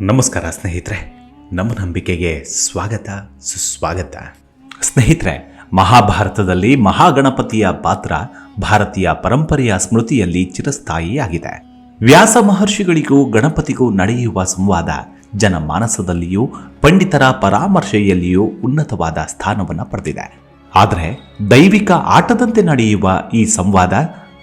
ನಮಸ್ಕಾರ ಸ್ನೇಹಿತರೆ, ನಮ್ಮ ನಂಬಿಕೆಗೆ ಸ್ವಾಗತ, ಸುಸ್ವಾಗತ. ಸ್ನೇಹಿತರೆ, ಮಹಾಭಾರತದಲ್ಲಿ ಮಹಾಗಣಪತಿಯ ಪಾತ್ರ ಭಾರತೀಯ ಪರಂಪರೆಯ ಸ್ಮೃತಿಯಲ್ಲಿ ಚಿರಸ್ಥಾಯಿಯಾಗಿದೆ. ವ್ಯಾಸ ಮಹರ್ಷಿಗಳಿಗೂ ಗಣಪತಿಗೂ ನಡೆಯುವ ಸಂವಾದ ಜನಮಾನಸದಲ್ಲಿಯೂ ಪಂಡಿತರ ಪರಾಮರ್ಶೆಯಲ್ಲಿಯೂ ಉನ್ನತವಾದ ಸ್ಥಾನವನ್ನು ಪಡೆದಿದೆ. ಆದರೆ ದೈವಿಕ ಆಟದಂತೆ ನಡೆಯುವ ಈ ಸಂವಾದ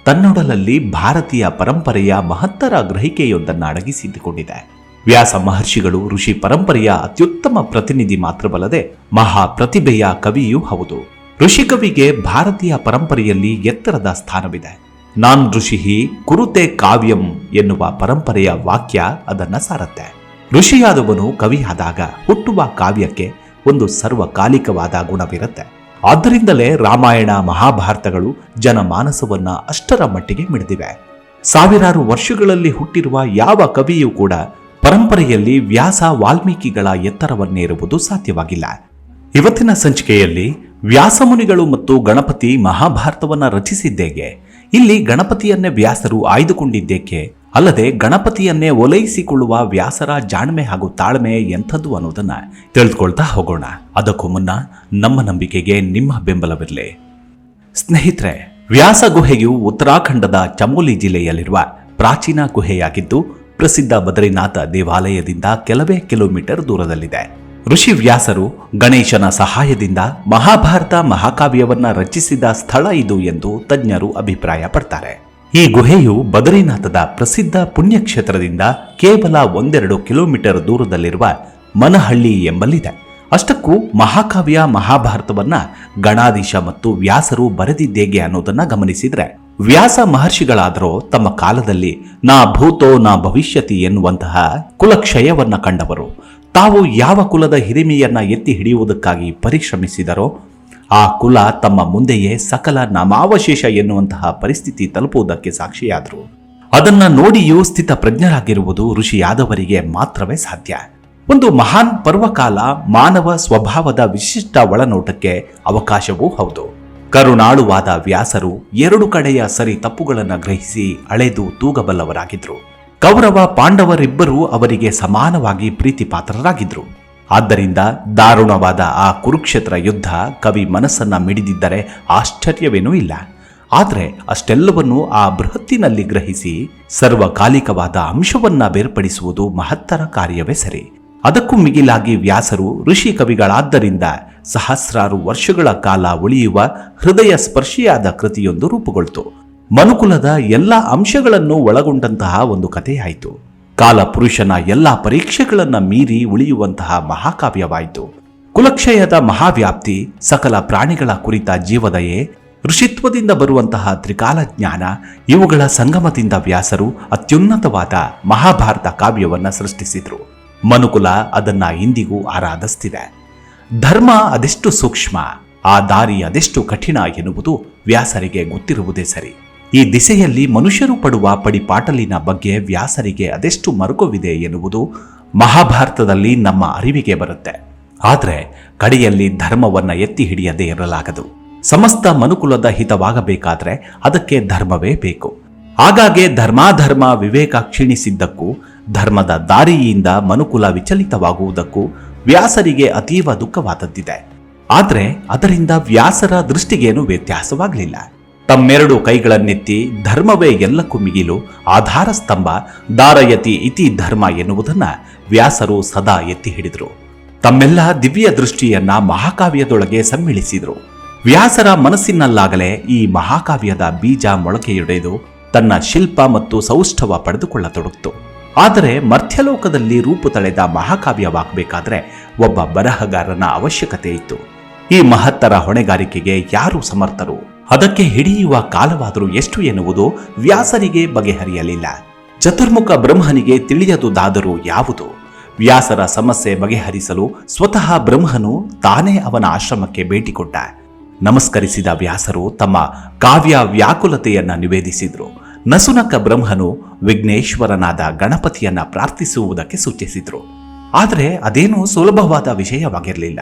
ತನ್ನೊಡಲಲ್ಲಿ ಭಾರತೀಯ ಪರಂಪರೆಯ ಮಹತ್ತರ ಗ್ರಹಿಕೆಯೊಂದನ್ನು ಅಡಗಿಸಿಟ್ಟುಕೊಂಡಿದೆ ವ್ಯಾಸ ಮಹರ್ಷಿಗಳು ಋಷಿ ಪರಂಪರೆಯ ಅತ್ಯುತ್ತಮ ಪ್ರತಿನಿಧಿ ಮಾತ್ರವಲ್ಲದೆ ಮಹಾ ಪ್ರತಿಭೆಯ ಕವಿಯೂ ಹೌದು. ಋಷಿಕವಿಗೆ ಭಾರತೀಯ ಪರಂಪರೆಯಲ್ಲಿ ಎತ್ತರದ ಸ್ಥಾನವಿದೆ. ನಾನ್ ಋಷಿ ಕುರುತೆ ಕಾವ್ಯಂ ಎನ್ನುವ ಪರಂಪರೆಯ ವಾಕ್ಯ ಅದನ್ನ ಸಾರತ್ತೆ. ಋಷಿಯಾದವನು ಕವಿಯಾದಾಗ ಹುಟ್ಟುವ ಕಾವ್ಯಕ್ಕೆ ಒಂದು ಸರ್ವಕಾಲಿಕವಾದ ಗುಣವಿರುತ್ತೆ. ಆದ್ದರಿಂದಲೇ ರಾಮಾಯಣ ಮಹಾಭಾರತಗಳು ಜನಮಾನಸವನ್ನ ಅಷ್ಟರ ಮಟ್ಟಿಗೆ ಮಿಡಿದಿವೆ. ಸಾವಿರಾರು ವರ್ಷಗಳಲ್ಲಿ ಹುಟ್ಟಿರುವ ಯಾವ ಕವಿಯೂ ಕೂಡ ಪರಂಪರೆಯಲ್ಲಿ ವ್ಯಾಸ ವಾಲ್ಮೀಕಿಗಳ ಎತ್ತರವನ್ನೇರುವುದು ಸಾಧ್ಯವಾಗಿಲ್ಲ. ಇವತ್ತಿನ ಸಂಚಿಕೆಯಲ್ಲಿ ವ್ಯಾಸಮುನಿಗಳು ಮತ್ತು ಗಣಪತಿ ಮಹಾಭಾರತವನ್ನ ರಚಿಸಿದ್ದೇಗೆ. ಇಲ್ಲಿ ಗಣಪತಿಯನ್ನೇ ವ್ಯಾಸರು ಆಯ್ದುಕೊಂಡಿದ್ದೇಕೆ? ಅಲ್ಲದೆ ಗಣಪತಿಯನ್ನೇ ಒಲೈಸಿಕೊಳ್ಳುವ ವ್ಯಾಸರ ಜಾಣ್ಮೆ ಹಾಗೂ ತಾಳ್ಮೆ ಎಂಥದ್ದು ಅನ್ನೋದನ್ನ ತಿಳಿದುಕೊಳ್ತಾ ಹೋಗೋಣ. ಅದಕ್ಕೂ ಮುನ್ನ ನಮ್ಮ ನಂಬಿಕೆಗೆ ನಿಮ್ಮ ಬೆಂಬಲವಿರಲಿ. ಸ್ನೇಹಿತರೆ, ವ್ಯಾಸ ಗುಹೆಯು ಉತ್ತರಾಖಂಡದ ಚಮೋಲಿ ಜಿಲ್ಲೆಯಲ್ಲಿರುವ ಪ್ರಾಚೀನ ಗುಹೆಯಾಗಿದ್ದು ಪ್ರಸಿದ್ಧ ಬದ್ರಿನಾಥ ದೇವಾಲಯದಿಂದ ಕೆಲವೇ ಕಿಲೋಮೀಟರ್ ದೂರದಲ್ಲಿದೆ. ಋಷಿ ವ್ಯಾಸರು ಗಣೇಶನ ಸಹಾಯದಿಂದ ಮಹಾಭಾರತ ಮಹಾಕಾವ್ಯವನ್ನ ರಚಿಸಿದ ಸ್ಥಳ ಇದು ಎಂದು ತಜ್ಞರು ಅಭಿಪ್ರಾಯ ಪಡ್ತಾರೆ ಈ ಗುಹೆಯು ಬದ್ರಿನಾಥದ ಪ್ರಸಿದ್ಧ ಪುಣ್ಯಕ್ಷೇತ್ರದಿಂದ ಕೇವಲ ಒಂದೆರಡು ಕಿಲೋಮೀಟರ್ ದೂರದಲ್ಲಿರುವ ಮನಹಳ್ಳಿ ಎಂಬಲ್ಲಿದೆ. ಅಷ್ಟಕ್ಕೂ ಮಹಾಕಾವ್ಯ ಮಹಾಭಾರತವನ್ನ ಗಣಾಧೀಶ ಮತ್ತು ವ್ಯಾಸರು ಬರೆದಿದ್ದೇಗೆ ಅನ್ನೋದನ್ನ ಗಮನಿಸಿದ್ರೆ ವ್ಯಾಸ ಮಹರ್ಷಿಗಳಾದರೂ ತಮ್ಮ ಕಾಲದಲ್ಲಿ ನಾ ಭೂತೋ ನಾ ಭವಿಷ್ಯತಿ ಎನ್ನುವಂತಹ ಕುಲಕ್ಷಯವನ್ನು ಕಂಡವರು, ತಾವು ಯಾವ ಕುಲದ ಹಿರಿಮೆಯನ್ನ ಎತ್ತಿ ಹಿಡಿಯುವುದಕ್ಕಾಗಿ ಪರಿಶ್ರಮಿಸಿದರೋ, ಆ ಕುಲ ತಮ್ಮ ಮುಂದೆಯೇ ಸಕಲ ನಾಮಾವಶೇಷ ಎನ್ನುವಂತಹ ಪರಿಸ್ಥಿತಿ ತಲುಪುವುದಕ್ಕೆ ಸಾಕ್ಷಿಯಾದರು. ಅದನ್ನ ನೋಡಿಯೂ ಸ್ಥಿತ ಪ್ರಜ್ಞರಾಗಿರುವುದು ಋಷಿಯಾದವರಿಗೆ ಮಾತ್ರವೇ ಸಾಧ್ಯ. ಒಂದು ಮಹಾನ್ ಪರ್ವಕಾಲ ಮಾನವ ಸ್ವಭಾವದ ವಿಶಿಷ್ಟ ಒಳನೋಟಕ್ಕೆ ಅವಕಾಶವೂ ಹೌದು. ಕರುಣಾಳುವಾದ ವ್ಯಾಸರು ಎರಡು ಕಡೆಯ ಸರಿ ತಪ್ಪುಗಳನ್ನು ಗ್ರಹಿಸಿ ಅಳೆದು ತೂಗಬಲ್ಲವರಾಗಿದ್ರು. ಕೌರವ ಪಾಂಡವರಿಬ್ಬರೂ ಅವರಿಗೆ ಸಮಾನವಾಗಿ ಪ್ರೀತಿ ಪಾತ್ರರಾಗಿದ್ರು ಆದ್ದರಿಂದ ದಾರುಣವಾದ ಆ ಕುರುಕ್ಷೇತ್ರ ಯುದ್ಧ ಕವಿ ಮನಸ್ಸನ್ನ ಮಿಡಿದಿದ್ದರೆ ಆಶ್ಚರ್ಯವೇನೂ ಇಲ್ಲ. ಆದರೆ ಅಷ್ಟೆಲ್ಲವನ್ನೂ ಆ ಬೃಹತ್ತಿನಲ್ಲಿ ಗ್ರಹಿಸಿ ಸರ್ವಕಾಲಿಕವಾದ ಅಂಶವನ್ನ ಬೇರ್ಪಡಿಸುವುದು ಮಹತ್ತರ ಕಾರ್ಯವೇ ಸರಿ. ಅದಕ್ಕೂ ಮಿಗಿಲಾಗಿ ವ್ಯಾಸರು ಋಷಿ ಕವಿಗಳಾದ್ದರಿಂದ ಸಹಸ್ರಾರು ವರ್ಷಗಳ ಕಾಲ ಉಳಿಯುವ ಹೃದಯ ಸ್ಪರ್ಶಿಯಾದ ಕೃತಿಯೊಂದು ರೂಪುಗೊಳ್ತು. ಮನುಕುಲದ ಎಲ್ಲ ಅಂಶಗಳನ್ನು ಒಳಗೊಂಡಂತಹ ಒಂದು ಕಥೆಯಾಯಿತು. ಕಾಲ ಪುರುಷನ ಎಲ್ಲ ಪರೀಕ್ಷೆಗಳನ್ನ ಮೀರಿ ಉಳಿಯುವಂತಹ ಮಹಾಕಾವ್ಯವಾಯಿತು. ಕುಲಕ್ಷಯದ ಮಹಾವ್ಯಾಪ್ತಿ, ಸಕಲ ಪ್ರಾಣಿಗಳ ಕುರಿತ ಜೀವದಯೆ, ಋಷಿತ್ವದಿಂದ ಬರುವಂತಹ ತ್ರಿಕಾಲ ಜ್ಞಾನ, ಇವುಗಳ ಸಂಗಮದಿಂದ ವ್ಯಾಸರು ಅತ್ಯುನ್ನತವಾದ ಮಹಾಭಾರತ ಕಾವ್ಯವನ್ನ ಸೃಷ್ಟಿಸಿದ್ರು. ಮನುಕುಲ ಅದನ್ನ ಇಂದಿಗೂ ಆರಾಧಿಸ್ತಿದೆ. ಧರ್ಮ ಅದೆಷ್ಟು ಸೂಕ್ಷ್ಮ, ಆ ದಾರಿ ಅದೆಷ್ಟು ಕಠಿಣ ಎನ್ನುವುದು ವ್ಯಾಸರಿಗೆ ಗೊತ್ತಿರುವುದೇ ಸರಿ. ಈ ದಿಸೆಯಲ್ಲಿ ಮನುಷ್ಯರು ಪಡುವ ಪಡಿಪಾಟಲಿನ ಬಗ್ಗೆ ವ್ಯಾಸರಿಗೆ ಅದೆಷ್ಟು ಮರುಕವಿದೆ ಎನ್ನುವುದು ಮಹಾಭಾರತದಲ್ಲಿ ನಮ್ಮ ಅರಿವಿಗೆ ಬರುತ್ತೆ. ಆದರೆ ಕಡೆಯಲ್ಲಿ ಧರ್ಮವನ್ನ ಎತ್ತಿ ಹಿಡಿಯದೇ ಇರಲಾಗದು. ಸಮಸ್ತ ಮನುಕುಲದ ಹಿತವಾಗಬೇಕಾದರೆ ಅದಕ್ಕೆ ಧರ್ಮವೇ ಬೇಕು. ಆಗಾಗ್ಗೆ ಧರ್ಮಾಧರ್ಮ ವಿವೇಕ ಕ್ಷೀಣಿಸಿದ್ದಕ್ಕೂ, ಧರ್ಮದ ದಾರಿಯಿಂದ ಮನುಕುಲ ವಿಚಲಿತವಾಗುವುದಕ್ಕೂ ವ್ಯಾಸರಿಗೆ ಅತೀವ ದುಃಖವಾದದ್ದಿದೆ. ಆದರೆ ಅದರಿಂದ ವ್ಯಾಸರ ದೃಷ್ಟಿಗೇನು ವ್ಯತ್ಯಾಸವಾಗಲಿಲ್ಲ. ತಮ್ಮೆರಡು ಕೈಗಳನ್ನೆತ್ತಿ ಧರ್ಮವೇ ಎಲ್ಲಕ್ಕೂ ಮಿಗಿಲು ಆಧಾರ ಸ್ತಂಭ ದಾರಯತಿ ಇತಿ ಧರ್ಮ ಎನ್ನುವುದನ್ನ ವ್ಯಾಸರು ಸದಾ ಎತ್ತಿ ಹಿಡಿದರು. ತಮ್ಮೆಲ್ಲ ದಿವ್ಯ ದೃಷ್ಟಿಯನ್ನ ಮಹಾಕಾವ್ಯದೊಳಗೆ ಸಮ್ಮಿಳಿಸಿದರು. ವ್ಯಾಸರ ಮನಸ್ಸಿನಲ್ಲಾಗಲೇ ಈ ಮಹಾಕಾವ್ಯದ ಬೀಜ ಮೊಳಕೆಯೊಡೆದು ತನ್ನ ಶಿಲ್ಪ ಮತ್ತು ಸೌಷ್ಠವ ಪಡೆದುಕೊಳ್ಳತೊಡಗಿತು. ಆದರೆ ಮರ್ಥ್ಯಲೋಕದಲ್ಲಿ ರೂಪು ತಳೆದ ಮಹಾಕಾವ್ಯವಾಗಬೇಕಾದ್ರೆ ಒಬ್ಬ ಬರಹಗಾರನ ಅವಶ್ಯಕತೆ ಇತ್ತು. ಈ ಮಹತ್ತರ ಹೊಣೆಗಾರಿಕೆಗೆ ಯಾರು ಸಮರ್ಥರು? ಅದಕ್ಕೆ ಹಿಡಿಯುವ ಕಾಲವಾದರೂ ಎಷ್ಟು ಎನ್ನುವುದು ವ್ಯಾಸರಿಗೆ ಬಗೆಹರಿಯಲಿಲ್ಲ. ಚತುರ್ಮುಖ ಬ್ರಹ್ಮನಿಗೆ ತಿಳಿಯದುದಾದರೂ ಯಾವುದು? ವ್ಯಾಸರ ಸಮಸ್ಯೆ ಬಗೆಹರಿಸಲು ಸ್ವತಃ ಬ್ರಹ್ಮನು ತಾನೇ ಅವನ ಆಶ್ರಮಕ್ಕೆ ಭೇಟಿ ಕೊಟ್ಟ. ನಮಸ್ಕರಿಸಿದ ವ್ಯಾಸರು ತಮ್ಮ ಕಾವ್ಯ ವ್ಯಾಕುಲತೆಯನ್ನ ನಿವೇದಿಸಿದ್ರು. ನಸುನಕ ಬ್ರಹ್ಮನು ವಿಘ್ನೇಶ್ವರನಾದ ಗಣಪತಿಯನ್ನ ಪ್ರಾರ್ಥಿಸುವುದಕ್ಕೆ ಸೂಚಿಸಿದ್ರು. ಆದರೆ ಅದೇನೂ ಸುಲಭವಾದ ವಿಷಯವಾಗಿರಲಿಲ್ಲ.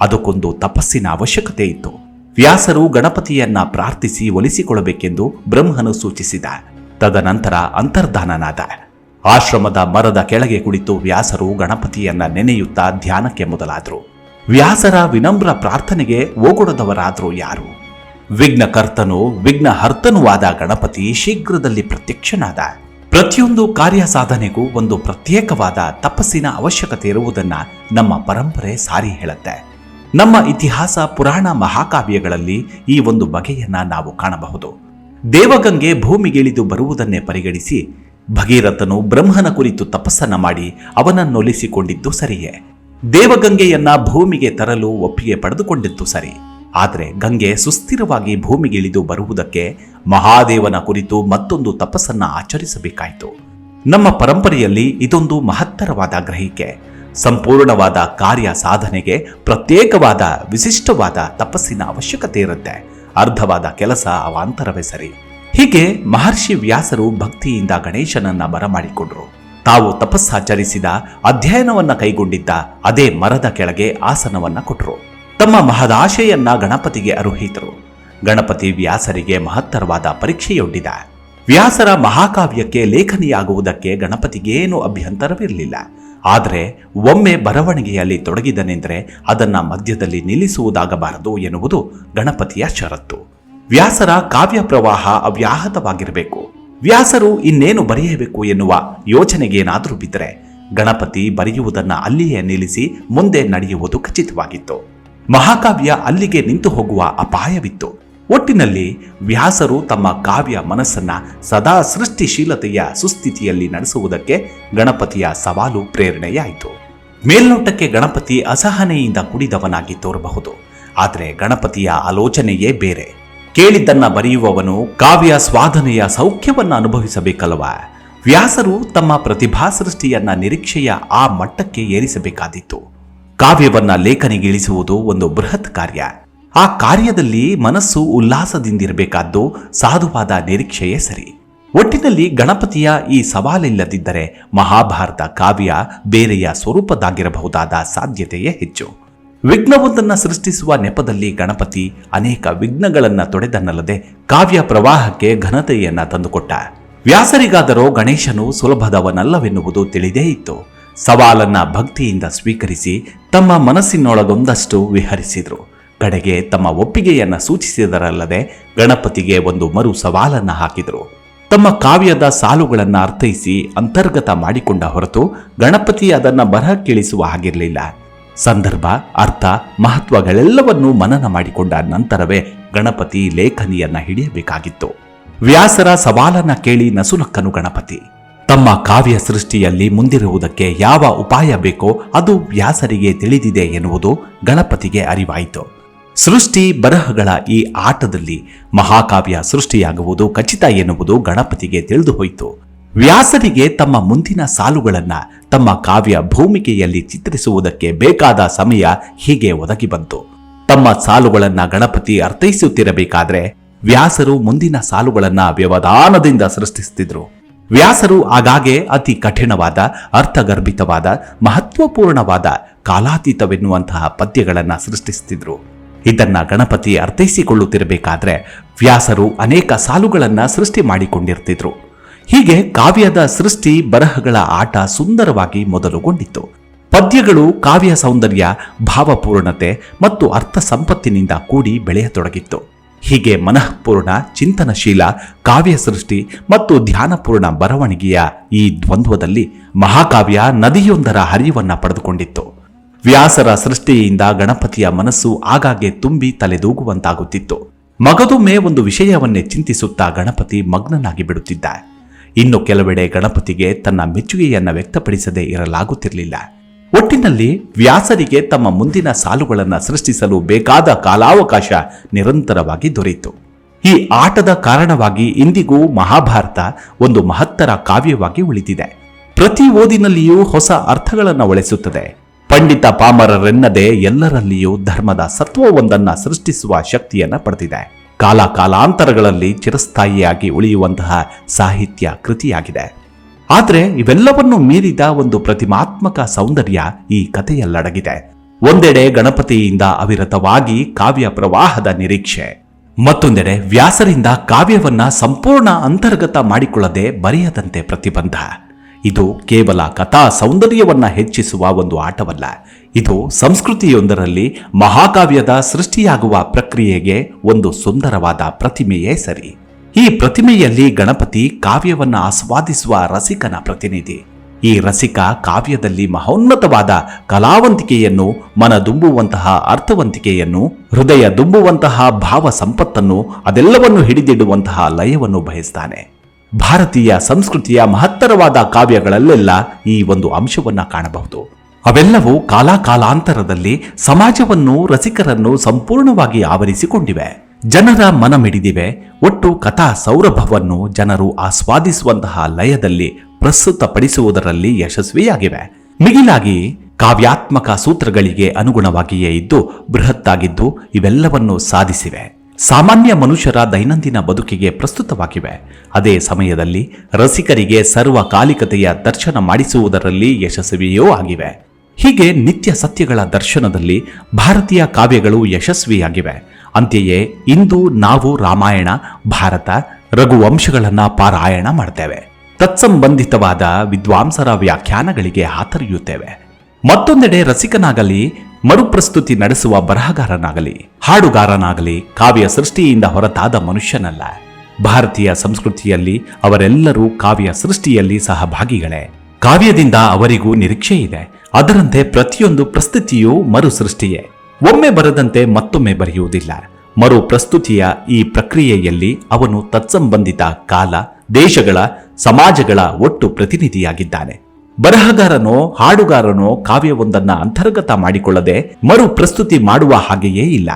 ಅದಕ್ಕೊಂದು ತಪಸ್ಸಿನ ಅವಶ್ಯಕತೆ ಇತ್ತು. ವ್ಯಾಸರು ಗಣಪತಿಯನ್ನ ಪ್ರಾರ್ಥಿಸಿ ಒಲಿಸಿಕೊಳ್ಳಬೇಕೆಂದು ಬ್ರಹ್ಮನು ಸೂಚಿಸಿದ. ತದನಂತರ ಅಂತರ್ಧಾನನಾದ. ಆಶ್ರಮದ ಮರದ ಕೆಳಗೆ ಕುಳಿತು ವ್ಯಾಸರು ಗಣಪತಿಯನ್ನ ನೆನೆಯುತ್ತಾ ಧ್ಯಾನಕ್ಕೆ ಮೊದಲಾದರು. ವ್ಯಾಸರ ವಿನಮ್ರ ಪ್ರಾರ್ಥನೆಗೆ ಓಗೊಡದವರಾದ್ರು ಯಾರು? ವಿಘ್ನಕರ್ತನು, ವಿಘ್ನಹರ್ತನೂ ಆದ ಗಣಪತಿ ಶೀಘ್ರದಲ್ಲಿ ಪ್ರತ್ಯಕ್ಷನಾದ. ಪ್ರತಿಯೊಂದು ಕಾರ್ಯ ಸಾಧನೆಗೂ ಒಂದು ಪ್ರತ್ಯೇಕವಾದ ತಪಸ್ಸಿನ ಅವಶ್ಯಕತೆ ಇರುವುದನ್ನ ನಮ್ಮ ಪರಂಪರೆ ಸಾರಿ ಹೇಳುತ್ತೆ. ನಮ್ಮ ಇತಿಹಾಸ ಪುರಾಣ ಮಹಾಕಾವ್ಯಗಳಲ್ಲಿ ಈ ಒಂದು ಬಗೆಯನ್ನ ನಾವು ಕಾಣಬಹುದು. ದೇವಗಂಗೆ ಭೂಮಿಗಿಳಿದು ಬರುವುದನ್ನೇ ಪರಿಗಣಿಸಿ ಭಗೀರಥನು ಬ್ರಹ್ಮನ ಕುರಿತು ತಪಸ್ಸನ್ನ ಮಾಡಿ ಅವನನ್ನೊಲಿಸಿಕೊಂಡಿದ್ದು ಸರಿಯೇ. ದೇವಗಂಗೆಯನ್ನ ಭೂಮಿಗೆ ತರಲು ಒಪ್ಪಿಗೆ ಪಡೆದುಕೊಂಡಿದ್ದು ಸರಿ. ಆದರೆ ಗಂಗೆ ಸುಸ್ಥಿರವಾಗಿ ಭೂಮಿಗಿಳಿದು ಬರುವುದಕ್ಕೆ ಮಹಾದೇವನ ಕುರಿತು ಮತ್ತೊಂದು ತಪಸ್ಸನ್ನ ಆಚರಿಸಬೇಕಾಯಿತು. ನಮ್ಮ ಪರಂಪರೆಯಲ್ಲಿ ಇದೊಂದು ಮಹತ್ತರವಾದ ಗ್ರಹಿಕೆ. ಸಂಪೂರ್ಣವಾದ ಕಾರ್ಯ ಸಾಧನೆಗೆ ಪ್ರತ್ಯೇಕವಾದ, ವಿಶಿಷ್ಟವಾದ ತಪಸ್ಸಿನ ಅವಶ್ಯಕತೆ ಇರುತ್ತೆ. ಅರ್ಧವಾದ ಕೆಲಸ ಅವಾಂತರವೇ ಸರಿ. ಹೀಗೆ ಮಹರ್ಷಿ ವ್ಯಾಸರು ಭಕ್ತಿಯಿಂದ ಗಣೇಶನನ್ನ ಬರಮಾಡಿಕೊಂಡ್ರು. ತಾವು ತಪಸ್ಸಾಚರಿಸಿದ, ಅಧ್ಯಯನವನ್ನ ಕೈಗೊಂಡಿದ್ದ ಅದೇ ಮರದ ಕೆಳಗೆ ಆಸನವನ್ನ ಕೊಟ್ಟರು ತಮ್ಮ ಮಹದಾಶೆಯನ್ನ ಗಣಪತಿಗೆ ಅರುಹಿತರು ಗಣಪತಿ ವ್ಯಾಸರಿಗೆ ಮಹತ್ತರವಾದ ಪರೀಕ್ಷೆಯೊಡ್ಡಿದ. ವ್ಯಾಸರ ಮಹಾಕಾವ್ಯಕ್ಕೆ ಲೇಖನಿಯಾಗುವುದಕ್ಕೆ ಗಣಪತಿಗೇನು ಅಭ್ಯಂತರವಿರಲಿಲ್ಲ. ಆದರೆ ಒಮ್ಮೆ ಬರವಣಿಗೆಯಲ್ಲಿ ತೊಡಗಿದನೆಂದರೆ ಅದನ್ನ ಮಧ್ಯದಲ್ಲಿ ನಿಲ್ಲಿಸುವುದಾಗಬಾರದು ಎನ್ನುವುದು ಗಣಪತಿಯ ಷರತ್ತು. ವ್ಯಾಸರ ಕಾವ್ಯ ಪ್ರವಾಹ ಅವ್ಯಾಹತವಾಗಿರಬೇಕು. ವ್ಯಾಸರು ಇನ್ನೇನು ಬರೆಯಬೇಕು ಎನ್ನುವ ಯೋಚನೆಗೇನಾದರೂ ಬಿದ್ದರೆ ಗಣಪತಿ ಬರೆಯುವುದನ್ನ ಅಲ್ಲಿಯೇ ನಿಲ್ಲಿಸಿ ಮುಂದೆ ನಡೆಯುವುದು ಖಚಿತವಾಗಿತ್ತು. ಮಹಾಕಾವ್ಯ ಅಲ್ಲಿಗೆ ನಿಂತು ಹೋಗುವ ಅಪಾಯವಿತ್ತು. ಒಟ್ಟಿನಲ್ಲಿ ವ್ಯಾಸರು ತಮ್ಮ ಕಾವ್ಯ ಮನಸ್ಸನ್ನ ಸದಾ ಸೃಷ್ಟಿಶೀಲತೆಯ ಸುಸ್ಥಿತಿಯಲ್ಲಿ ನಡೆಸುವುದಕ್ಕೆ ಗಣಪತಿಯ ಸವಾಲು ಪ್ರೇರಣೆಯಾಯಿತು. ಮೇಲ್ನೋಟಕ್ಕೆ ಗಣಪತಿ ಅಸಹನೆಯಿಂದ ಕುಡಿದವನಾಗಿ ತೋರಬಹುದು. ಆದರೆ ಗಣಪತಿಯ ಆಲೋಚನೆಯೇ ಬೇರೆ. ಕೇಳಿದ್ದನ್ನ ಬರೆಯುವವನು ಕಾವ್ಯ ಸ್ವಾಧನೆಯ ಸೌಖ್ಯವನ್ನು ಅನುಭವಿಸಬೇಕಲ್ವ? ವ್ಯಾಸರು ತಮ್ಮ ಪ್ರತಿಭಾ ಸೃಷ್ಟಿಯನ್ನ ನಿರೀಕ್ಷೆಯ ಆ ಮಟ್ಟಕ್ಕೆ ಏರಿಸಬೇಕಾದಿತ್ತು. ಕಾವ್ಯವನ್ನ ಲೇಖನಿಗಿಳಿಸುವುದು ಒಂದು ಬೃಹತ್ ಕಾರ್ಯ. ಆ ಕಾರ್ಯದಲ್ಲಿ ಮನಸ್ಸು ಉಲ್ಲಾಸದಿಂದಿರಬೇಕಾದ್ದು ಸಾಧುವಾದ ನಿರೀಕ್ಷೆಯೇ ಸರಿ. ಒಟ್ಟಿನಲ್ಲಿ ಗಣಪತಿಯ ಈ ಸವಾಲಿಲ್ಲದಿದ್ದರೆ ಮಹಾಭಾರತ ಕಾವ್ಯ ಬೇರೆಯ ಸ್ವರೂಪದಾಗಿರಬಹುದಾದ ಸಾಧ್ಯತೆಯೇ ಹೆಚ್ಚು. ವಿಘ್ನವೊಂದನ್ನು ಸೃಷ್ಟಿಸುವ ನೆಪದಲ್ಲಿ ಗಣಪತಿ ಅನೇಕ ವಿಘ್ನಗಳನ್ನ ತೊಡೆದನ್ನಲ್ಲದೆ ಕಾವ್ಯ ಪ್ರವಾಹಕ್ಕೆ ಘನತೆಯನ್ನ ತಂದುಕೊಟ್ಟ. ವ್ಯಾಸರಿಗಾದರೂ ಗಣೇಶನು ಸುಲಭದವನಲ್ಲವೆನ್ನುವುದು ತಿಳಿದೇ ಇತ್ತು. ಸವಾಲನ್ನ ಭಕ್ತಿಯಿಂದ ಸ್ವೀಕರಿಸಿ ತಮ್ಮ ಮನಸ್ಸಿನೊಳಗೊಂದಷ್ಟು ವಿಹರಿಸಿದ್ರು. ಕಡೆಗೆ ತಮ್ಮ ಒಪ್ಪಿಗೆಯನ್ನ ಸೂಚಿಸಿದರಲ್ಲದೆ ಗಣಪತಿಗೆ ಒಂದು ಮರು ಸವಾಲನ್ನ ಹಾಕಿದರು. ತಮ್ಮ ಕಾವ್ಯದ ಸಾಲುಗಳನ್ನು ಅರ್ಥೈಸಿ ಅಂತರ್ಗತ ಮಾಡಿಕೊಂಡ ಹೊರತು ಗಣಪತಿ ಅದನ್ನ ಬರಹಕ್ಕಿಳಿಸುವ ಹಾಗಿರಲಿಲ್ಲ. ಸಂದರ್ಭ, ಅರ್ಥ, ಮಹತ್ವಗಳೆಲ್ಲವನ್ನೂ ಮನನ ಮಾಡಿಕೊಂಡ ನಂತರವೇ ಗಣಪತಿ ಲೇಖನಿಯನ್ನ ಹಿಡಿಯಬೇಕಾಗಿತ್ತು. ವ್ಯಾಸರ ಸವಾಲನ್ನ ಕೇಳಿ ನಸುನಕ್ಕನು ಗಣಪತಿ. ತಮ್ಮ ಕಾವ್ಯ ಸೃಷ್ಟಿಯಲ್ಲಿ ಮುಂದಿರುವುದಕ್ಕೆ ಯಾವ ಉಪಾಯ ಬೇಕೋ ಅದು ವ್ಯಾಸರಿಗೆ ತಿಳಿದಿದೆ ಎನ್ನುವುದು ಗಣಪತಿಗೆ ಅರಿವಾಯಿತು. ಸೃಷ್ಟಿ ಬರಹಗಳ ಈ ಆಟದಲ್ಲಿ ಮಹಾಕಾವ್ಯ ಸೃಷ್ಟಿಯಾಗುವುದು ಖಚಿತ ಎನ್ನುವುದು ಗಣಪತಿಗೆ ತಿಳಿದು ಹೋಯಿತು. ವ್ಯಾಸರಿಗೆ ತಮ್ಮ ಮುಂದಿನ ಸಾಲುಗಳನ್ನ ತಮ್ಮ ಕಾವ್ಯ ಭೂಮಿಕೆಯಲ್ಲಿ ಚಿತ್ರಿಸುವುದಕ್ಕೆ ಬೇಕಾದ ಸಮಯ ಹೀಗೆ ಒದಗಿ ಬಂತು. ತಮ್ಮ ಸಾಲುಗಳನ್ನ ಗಣಪತಿ ಅರ್ಥೈಸುತ್ತಿರಬೇಕಾದ್ರೆ ವ್ಯಾಸರು ಮುಂದಿನ ಸಾಲುಗಳನ್ನ ವ್ಯವಧಾನದಿಂದ ಸೃಷ್ಟಿಸುತ್ತಿದ್ರು. ವ್ಯಾಸರು ಆಗಾಗ್ಗೆ ಅತಿ ಕಠಿಣವಾದ, ಅರ್ಥಗರ್ಭಿತವಾದ, ಮಹತ್ವಪೂರ್ಣವಾದ ಕಾಲಾತೀತವೆನ್ನುವಂತಹ ಪದ್ಯಗಳನ್ನು ಸೃಷ್ಟಿಸುತ್ತಿದ್ರು ಇದನ್ನ ಗಣಪತಿ ಅರ್ಥೈಸಿಕೊಳ್ಳುತ್ತಿರಬೇಕಾದ್ರೆ ವ್ಯಾಸರು ಅನೇಕ ಸಾಲುಗಳನ್ನು ಸೃಷ್ಟಿ ಮಾಡಿಕೊಂಡಿರ್ತಿದ್ರು. ಹೀಗೆ ಕಾವ್ಯದ ಸೃಷ್ಟಿ, ಬರಹಗಳ ಆಟ ಸುಂದರವಾಗಿ ಮೊದಲುಗೊಂಡಿತ್ತು. ಪದ್ಯಗಳು ಕಾವ್ಯ ಸೌಂದರ್ಯ, ಭಾವಪೂರ್ಣತೆ ಮತ್ತು ಅರ್ಥ ಸಂಪತ್ತಿನಿಂದ ಕೂಡಿ ಬೆಳೆಯತೊಡಗಿತ್ತು. ಹೀಗೆ ಮನಃಪೂರ್ಣ ಚಿಂತನಶೀಲ ಕಾವ್ಯ ಸೃಷ್ಟಿ ಮತ್ತು ಧ್ಯಾನಪೂರ್ಣ ಬರವಣಿಗೆಯ ಈ ದ್ವಂದ್ವದಲ್ಲಿ ಮಹಾಕಾವ್ಯ ನದಿಯೊಂದರ ಹರಿವನ್ನ ಪಡೆದುಕೊಂಡಿತ್ತು. ವ್ಯಾಸರ ಸೃಷ್ಟಿಯಿಂದ ಗಣಪತಿಯ ಮನಸ್ಸು ಆಗಾಗ್ಗೆ ತುಂಬಿ ತಲೆದೂಗುವಂತಾಗುತ್ತಿತ್ತು. ಮಗದೊಮ್ಮೆ ಒಂದು ವಿಷಯವನ್ನೇ ಚಿಂತಿಸುತ್ತಾ ಗಣಪತಿ ಮಗ್ನನಾಗಿ ಬಿಡುತ್ತಿದ್ದ. ಇನ್ನು ಕೆಲವೆಡೆ ಗಣಪತಿಗೆ ತನ್ನ ಮೆಚ್ಚುಗೆಯನ್ನ ವ್ಯಕ್ತಪಡಿಸದೇ ಇರಲಾಗುತ್ತಿರಲಿಲ್ಲ. ಒಟ್ಟಿನಲ್ಲಿ ವ್ಯಾಸರಿಗೆ ತಮ್ಮ ಮುಂದಿನ ಸಾಲುಗಳನ್ನು ಸೃಷ್ಟಿಸಲು ಬೇಕಾದ ಕಾಲಾವಕಾಶ ನಿರಂತರವಾಗಿ ದೊರೆಯಿತು. ಈ ಆಟದ ಕಾರಣವಾಗಿ ಇಂದಿಗೂ ಮಹಾಭಾರತ ಒಂದು ಮಹತ್ತರ ಕಾವ್ಯವಾಗಿ ಉಳಿದಿದೆ. ಪ್ರತಿ ಓದಿನಲ್ಲಿಯೂ ಹೊಸ ಅರ್ಥಗಳನ್ನು ಒಳಿಸುತ್ತದೆ. ಪಂಡಿತ ಪಾಮರರೆನ್ನದೆ ಎಲ್ಲರಲ್ಲಿಯೂ ಧರ್ಮದ ಸತ್ವವೊಂದನ್ನು ಸೃಷ್ಟಿಸುವ ಶಕ್ತಿಯನ್ನು ಪಡೆದಿದೆ. ಕಾಲ ಕಾಲಾಂತರಗಳಲ್ಲಿ ಚಿರಸ್ಥಾಯಿಯಾಗಿ ಉಳಿಯುವಂತಹ ಸಾಹಿತ್ಯ ಕೃತಿಯಾಗಿದೆ. ಆದರೆ ಇವೆಲ್ಲವನ್ನು ಮೀರಿದ ಒಂದು ಪ್ರತಿಮಾತ್ಮಕ ಸೌಂದರ್ಯ ಈ ಕಥೆಯಲ್ಲಡಗಿದೆ. ಒಂದೆಡೆ ಗಣಪತಿಯಿಂದ ಅವಿರತವಾಗಿ ಕಾವ್ಯ ಪ್ರವಾಹದ ನಿರೀಕ್ಷೆ. ಮತ್ತೊಂದೆಡೆ ವ್ಯಾಸರಿಂದ ಕಾವ್ಯವನ್ನ ಸಂಪೂರ್ಣ ಅಂತರ್ಗತ ಮಾಡಿಕೊಳ್ಳದೆ ಬರೆಯದಂತೆ ಪ್ರತಿಬಂಧ. ಇದು ಕೇವಲ ಕಥಾ ಸೌಂದರ್ಯವನ್ನ ಹೆಚ್ಚಿಸುವ ಒಂದು ಆಟವಲ್ಲ. ಇದು ಸಂಸ್ಕೃತಿಯೊಂದರಲ್ಲಿ ಮಹಾಕಾವ್ಯದ ಸೃಷ್ಟಿಯಾಗುವ ಪ್ರಕ್ರಿಯೆಗೆ ಒಂದು ಸುಂದರವಾದ ಪ್ರತಿಮೆಯೇ ಸರಿ. ಈ ಪ್ರತಿಮೆಯಲ್ಲಿ ಗಣಪತಿ ಕಾವ್ಯವನ್ನು ಆಸ್ವಾದಿಸುವ ರಸಿಕನ ಪ್ರತಿನಿಧಿ. ಈ ರಸಿಕ ಕಾವ್ಯದಲ್ಲಿ ಮಹೋನ್ನತವಾದ ಕಲಾವಂತಿಕೆಯನ್ನು, ಮನದುಂಬುವಂತಹ ಅರ್ಥವಂತಿಕೆಯನ್ನು, ಹೃದಯ ದುಂಬುವಂತಹ ಭಾವ ಸಂಪತ್ತನ್ನು, ಅದೆಲ್ಲವನ್ನು ಹಿಡಿದಿಡುವಂತಹ ಲಯವನ್ನು ಬಯಸ್ತಾನೆ. ಭಾರತೀಯ ಸಂಸ್ಕೃತಿಯ ಮಹತ್ತರವಾದ ಕಾವ್ಯಗಳಲ್ಲೆಲ್ಲ ಈ ಒಂದು ಅಂಶವನ್ನ ಕಾಣಬಹುದು. ಅವೆಲ್ಲವೂ ಕಾಲಾಕಾಲಾಂತರದಲ್ಲಿ ಸಮಾಜವನ್ನು, ರಸಿಕರನ್ನು ಸಂಪೂರ್ಣವಾಗಿ ಆವರಿಸಿಕೊಂಡಿವೆ. ಜನರ ಮನಮಿಡಿದಿವೆ. ಒಟ್ಟು ಕಥಾ ಸೌರಭವನ್ನು ಜನರು ಆಸ್ವಾದಿಸುವಂತಹ ಲಯದಲ್ಲಿ ಪ್ರಸ್ತುತಪಡಿಸುವುದರಲ್ಲಿ ಯಶಸ್ವಿಯಾಗಿವೆ. ಮಿಗಿಲಾಗಿ ಕಾವ್ಯಾತ್ಮಕ ಸೂತ್ರಗಳಿಗೆ ಅನುಗುಣವಾಗಿಯೇ ಇದ್ದು, ಬೃಹತ್ತಾಗಿದ್ದು ಇವೆಲ್ಲವನ್ನು ಸಾಧಿಸಿವೆ. ಸಾಮಾನ್ಯ ಮನುಷ್ಯರ ದೈನಂದಿನ ಬದುಕಿಗೆ ಪ್ರಸ್ತುತವಾಗಿವೆ. ಅದೇ ಸಮಯದಲ್ಲಿ ರಸಿಕರಿಗೆ ಸರ್ವಕಾಲಿಕತೆಯ ದರ್ಶನ ಮಾಡಿಸುವುದರಲ್ಲಿ ಯಶಸ್ವಿಯೂ ಆಗಿವೆ. ಹೀಗೆ ನಿತ್ಯ ಸತ್ಯಗಳ ದರ್ಶನದಲ್ಲಿ ಭಾರತೀಯ ಕಾವ್ಯಗಳು ಯಶಸ್ವಿಯಾಗಿವೆ. ಅಂತೆಯೇ ಇಂದು ನಾವು ರಾಮಾಯಣ, ಭಾರತ, ರಘುವಂಶಗಳನ್ನು ಪಾರಾಯಣ ಮಾಡ್ತೇವೆ. ತತ್ಸಂಬಂಧಿತವಾದ ವಿದ್ವಾಂಸರ ವ್ಯಾಖ್ಯಾನಗಳಿಗೆ ಹಾತರಿಯುತ್ತೇವೆ. ಮತ್ತೊಂದೆಡೆ ರಸಿಕನಾಗಲಿ, ಮರುಪ್ರಸ್ತುತಿ ನಡೆಸುವ ಬರಹಗಾರನಾಗಲಿ, ಹಾಡುಗಾರನಾಗಲಿ, ಕಾವ್ಯ ಸೃಷ್ಟಿಯಿಂದ ಹೊರತಾದ ಮನುಷ್ಯನಲ್ಲ. ಭಾರತೀಯ ಸಂಸ್ಕೃತಿಯಲ್ಲಿ ಅವರೆಲ್ಲರೂ ಕಾವ್ಯ ಸೃಷ್ಟಿಯಲ್ಲಿ ಸಹಭಾಗಿಗಳೇ. ಕಾವ್ಯದಿಂದ ಅವರಿಗೂ ನಿರೀಕ್ಷೆ ಇದೆ ಅದರಂತೆ ಪ್ರತಿಯೊಂದು ಪ್ರಸ್ತುತಿಯೂ ಮರು ಸೃಷ್ಟಿಯೇ ಒಮ್ಮೆ ಬರದಂತೆ ಮತ್ತೊಮ್ಮೆ ಬರೆಯುವುದಿಲ್ಲ. ಮರು ಪ್ರಸ್ತುತಿಯ ಈ ಪ್ರಕ್ರಿಯೆಯಲ್ಲಿ ಅವನು ತತ್ಸಂಬಂಧಿತ ಕಾಲ, ದೇಶಗಳ, ಸಮಾಜಗಳ ಒಟ್ಟು ಪ್ರತಿನಿಧಿಯಾಗಿದ್ದಾನೆ. ಬರಹಗಾರನೋ, ಹಾಡುಗಾರನೋ ಕಾವ್ಯವೊಂದನ್ನ ಅಂತರ್ಗತ ಮಾಡಿಕೊಳ್ಳದೆ ಮರು ಪ್ರಸ್ತುತಿ ಮಾಡುವ ಹಾಗೆಯೇ ಇಲ್ಲ.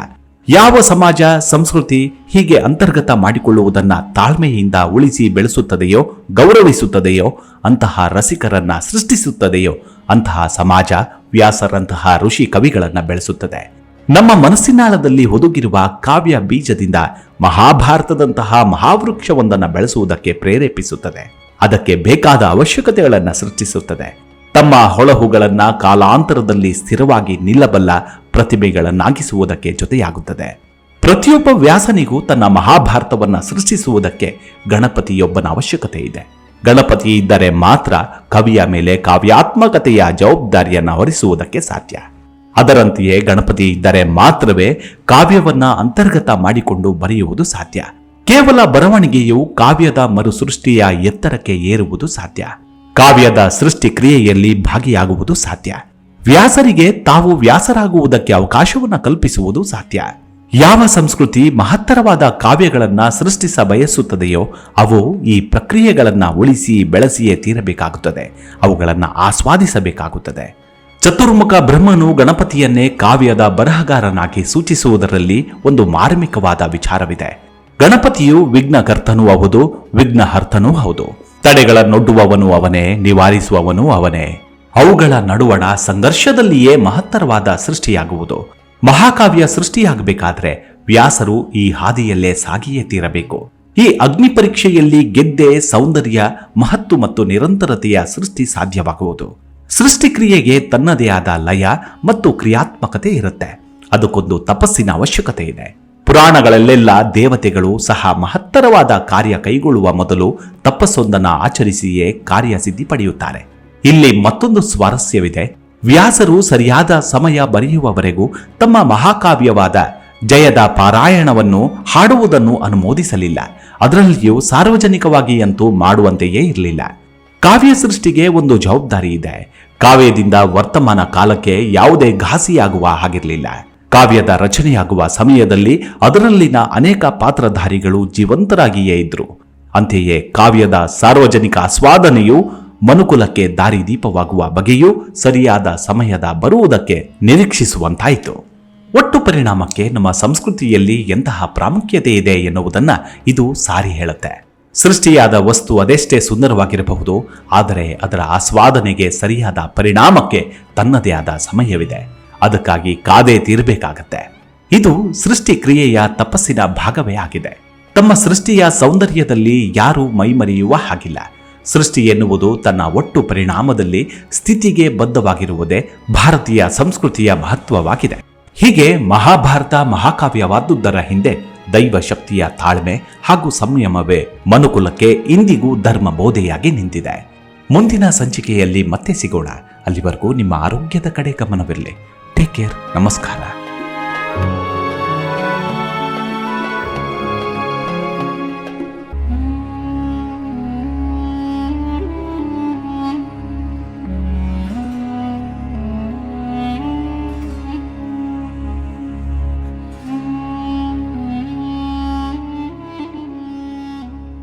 ಯಾವ ಸಮಾಜ, ಸಂಸ್ಕೃತಿ ಹೀಗೆ ಅಂತರ್ಗತ ಮಾಡಿಕೊಳ್ಳುವುದನ್ನ ತಾಳ್ಮೆಯಿಂದ ಉಳಿಸಿ ಬೆಳೆಸುತ್ತದೆಯೋ, ಗೌರವಿಸುತ್ತದೆಯೋ, ಅಂತಹ ರಸಿಕರನ್ನ ಸೃಷ್ಟಿಸುತ್ತದೆಯೋ ಅಂತಹ ಸಮಾಜ ವ್ಯಾಸರಂತಹ ಋಷಿ ಕವಿಗಳನ್ನ ಬೆಳೆಸುತ್ತದೆ. ನಮ್ಮ ಮನಸ್ಸಿನಾಳದಲ್ಲಿ ಹುದುಗಿರುವ ಕಾವ್ಯ ಬೀಜದಿಂದ ಮಹಾಭಾರತದಂತಹ ಮಹಾವೃಕ್ಷವೊಂದನ್ನು ಬೆಳೆಸುವುದಕ್ಕೆ ಪ್ರೇರೇಪಿಸುತ್ತದೆ. ಅದಕ್ಕೆ ಬೇಕಾದ ಅವಶ್ಯಕತೆಗಳನ್ನು ಸೃಷ್ಟಿಸುತ್ತದೆ. ತಮ್ಮ ಹೊಳಹುಗಳನ್ನ ಕಾಲಾಂತರದಲ್ಲಿ ಸ್ಥಿರವಾಗಿ ನಿಲ್ಲಬಲ್ಲ ಪ್ರತಿಭೆಗಳನ್ನಾಗಿಸುವುದಕ್ಕೆ ಜೊತೆಯಾಗುತ್ತದೆ. ಪ್ರತಿಯೊಬ್ಬ ವ್ಯಾಸನಿಗೂ ತನ್ನ ಮಹಾಭಾರತವನ್ನು ಸೃಷ್ಟಿಸುವುದಕ್ಕೆ ಗಣಪತಿಯೊಬ್ಬನ ಅವಶ್ಯಕತೆ ಇದೆ ಗಣಪತಿ ಇದ್ದರೆ ಮಾತ್ರ ಕವಿಯ ಮೇಲೆ ಕಾವ್ಯಾತ್ಮಕತೆಯ ಜವಾಬ್ದಾರಿಯನ್ನು ಹೊರಿಸುವುದಕ್ಕೆ ಸಾಧ್ಯ. ಅದರಂತೆಯೇ ಗಣಪತಿ ಇದ್ದರೆ ಮಾತ್ರವೇ ಕಾವ್ಯವನ್ನ ಅಂತರ್ಗತ ಮಾಡಿಕೊಂಡು ಬರೆಯುವುದು ಸಾಧ್ಯ. ಕೇವಲ ಬರವಣಿಗೆಯು ಕಾವ್ಯದ ಮರುಸೃಷ್ಟಿಯ ಎತ್ತರಕ್ಕೆ ಏರುವುದು ಸಾಧ್ಯ. ಕಾವ್ಯದ ಸೃಷ್ಟಿ ಕ್ರಿಯೆಯಲ್ಲಿ ಭಾಗಿಯಾಗುವುದು ಸಾಧ್ಯ. ವ್ಯಾಸರಿಗೆ ತಾವು ವ್ಯಾಸರಾಗುವುದಕ್ಕೆ ಅವಕಾಶವನ್ನು ಕಲ್ಪಿಸುವುದು ಸಾಧ್ಯ. ಯಾವ ಸಂಸ್ಕೃತಿ ಮಹತ್ತರವಾದ ಕಾವ್ಯಗಳನ್ನ ಸೃಷ್ಟಿಸ ಬಯಸುತ್ತದೆಯೋ ಅವು ಈ ಪ್ರಕ್ರಿಯೆಗಳನ್ನ ಉಳಿಸಿ ಬೆಳೆಸಿಯೇ ತೀರಬೇಕಾಗುತ್ತದೆ. ಅವುಗಳನ್ನು ಆಸ್ವಾದಿಸಬೇಕಾಗುತ್ತದೆ. ಚತುರ್ಮುಖ ಬ್ರಹ್ಮನು ಗಣಪತಿಯನ್ನೇ ಕಾವ್ಯದ ಬರಹಗಾರನಾಗಿ ಸೂಚಿಸುವುದರಲ್ಲಿ ಒಂದು ಮಾರ್ಮಿಕವಾದ ವಿಚಾರವಿದೆ. ಗಣಪತಿಯು ವಿಘ್ನಕರ್ತನೂ ಹೌದು, ವಿಘ್ನಹರ್ತನೂ ಹೌದು. ತಡೆಗಳನ್ನೊಡ್ಡುವವನು ಅವನೇ, ನಿವಾರಿಸುವವನು ಅವನೇ. ಅವುಗಳ ನಡುವಣ ಸಂಘರ್ಷದಲ್ಲಿಯೇ ಮಹತ್ತರವಾದ ಸೃಷ್ಟಿಯಾಗುವುದು. ಮಹಾಕಾವ್ಯ ಸೃಷ್ಟಿಯಾಗಬೇಕಾದ್ರೆ ವ್ಯಾಸರು ಈ ಹಾದಿಯಲ್ಲೇ ಸಾಗಿಯೇ ತೀರಬೇಕು. ಈ ಅಗ್ನಿ ಪರೀಕ್ಷೆಯಲ್ಲಿ ಗೆದ್ದೆ ಸೌಂದರ್ಯ, ಮಹತ್ತು ಮತ್ತು ನಿರಂತರತೆಯ ಸೃಷ್ಟಿ ಸಾಧ್ಯವಾಗುವುದು. ಸೃಷ್ಟಿಕ್ರಿಯೆಗೆ ತನ್ನದೇ ಆದ ಲಯ ಮತ್ತು ಕ್ರಿಯಾತ್ಮಕತೆ ಇರುತ್ತೆ. ಅದಕ್ಕೊಂದು ತಪಸ್ಸಿನ ಅವಶ್ಯಕತೆ ಇದೆ. ಪುರಾಣಗಳಲ್ಲೆಲ್ಲ ದೇವತೆಗಳು ಸಹ ಮಹತ್ತರವಾದ ಕಾರ್ಯ ಕೈಗೊಳ್ಳುವ ಮೊದಲು ತಪಸ್ಸೊಂದನ್ನು ಆಚರಿಸಿಯೇ ಕಾರ್ಯ ಸಿದ್ಧಿ ಪಡೆಯುತ್ತಾರೆ. ಇಲ್ಲಿ ಮತ್ತೊಂದು ಸ್ವಾರಸ್ಯವಿದೆ. ವ್ಯಾಸರು ಸರಿಯಾದ ಸಮಯ ಬರೆಯುವವರೆಗೂ ತಮ್ಮ ಮಹಾಕಾವ್ಯವಾದ ಜಯದ ಪಾರಾಯಣವನ್ನು ಹಾಡುವುದನ್ನು ಅನುಮೋದಿಸಲಿಲ್ಲ. ಅದರಲ್ಲಿಯೂ ಸಾರ್ವಜನಿಕವಾಗಿ ಅಂತೂ ಮಾಡುವಂತೆಯೇ ಇರಲಿಲ್ಲ. ಕಾವ್ಯ ಸೃಷ್ಟಿಗೆ ಒಂದು ಜವಾಬ್ದಾರಿ ಇದೆ. ಕಾವ್ಯದಿಂದ ವರ್ತಮಾನ ಕಾಲಕ್ಕೆ ಯಾವುದೇ ಘಾಸಿಯಾಗುವ ಹಾಗಿರಲಿಲ್ಲ. ಕಾವ್ಯದ ರಚನೆಯಾಗುವ ಸಮಯದಲ್ಲಿ ಅದರಲ್ಲಿನ ಅನೇಕ ಪಾತ್ರಧಾರಿಗಳು ಜೀವಂತರಾಗಿಯೇ ಇದ್ರು. ಅಂತೆಯೇ ಕಾವ್ಯದ ಸಾರ್ವಜನಿಕ ಆಸ್ವಾದನೆಯು ಮನುಕುಲಕ್ಕೆ ದಾರಿದೀಪವಾಗುವ ಬಗೆಯೂ ಸರಿಯಾದ ಸಮಯದ ಬರುವುದಕ್ಕೆ ನಿರೀಕ್ಷಿಸುವಂತಾಯಿತು. ಒಟ್ಟು ಪರಿಣಾಮಕ್ಕೆ ನಮ್ಮ ಸಂಸ್ಕೃತಿಯಲ್ಲಿ ಎಂತಹ ಪ್ರಾಮುಖ್ಯತೆ ಇದೆ ಎನ್ನುವುದನ್ನ ಇದು ಸಾರಿ ಹೇಳುತ್ತೆ. ಸೃಷ್ಟಿಯಾದ ವಸ್ತು ಅದೆಷ್ಟೇ ಸುಂದರವಾಗಿರಬಹುದು, ಆದರೆ ಅದರ ಆಸ್ವಾದನೆಗೆ ಸರಿಯಾದ ಪರಿಣಾಮಕ್ಕೆ ತನ್ನದೇ ಆದ ಸಮಯವಿದೆ. ಅದಕ್ಕಾಗಿ ಕಾದೇ ತೀರಬೇಕಾಗತ್ತೆ. ಇದು ಸೃಷ್ಟಿ ಕ್ರಿಯೆಯ ತಪಸ್ಸಿನ ಭಾಗವೇ ಆಗಿದೆ. ತಮ್ಮ ಸೃಷ್ಟಿಯ ಸೌಂದರ್ಯದಲ್ಲಿ ಯಾರೂ ಮೈಮರೆಯುವ ಹಾಗಿಲ್ಲ. ಸೃಷ್ಟಿ ಎನ್ನುವುದು ತನ್ನ ಒಟ್ಟು ಪರಿಣಾಮದಲ್ಲಿ ಸ್ಥಿತಿಗೆ ಬದ್ಧವಾಗಿರುವುದೇ ಭಾರತೀಯ ಸಂಸ್ಕೃತಿಯ ಮಹತ್ವವಾಗಿದೆ. ಹೀಗೆ ಮಹಾಭಾರತ ಮಹಾಕಾವ್ಯವಾದುದರ ಹಿಂದೆ ದೈವ ಶಕ್ತಿಯ ತಾಳ್ಮೆ ಹಾಗೂ ಸಂಯಮವೇ ಮನುಕುಲಕ್ಕೆ ಇಂದಿಗೂ ಧರ್ಮ ಬೋಧೆಯಾಗಿ ನಿಂತಿದೆ. ಮುಂದಿನ ಸಂಚಿಕೆಯಲ್ಲಿ ಮತ್ತೆ ಸಿಗೋಣ. ಅಲ್ಲಿವರೆಗೂ ನಿಮ್ಮ ಆರೋಗ್ಯದ ಕಡೆ ಗಮನವಿರಲಿ. ಟೇಕ್ ಕೇರ್ ನಮಸ್ಕಾರ.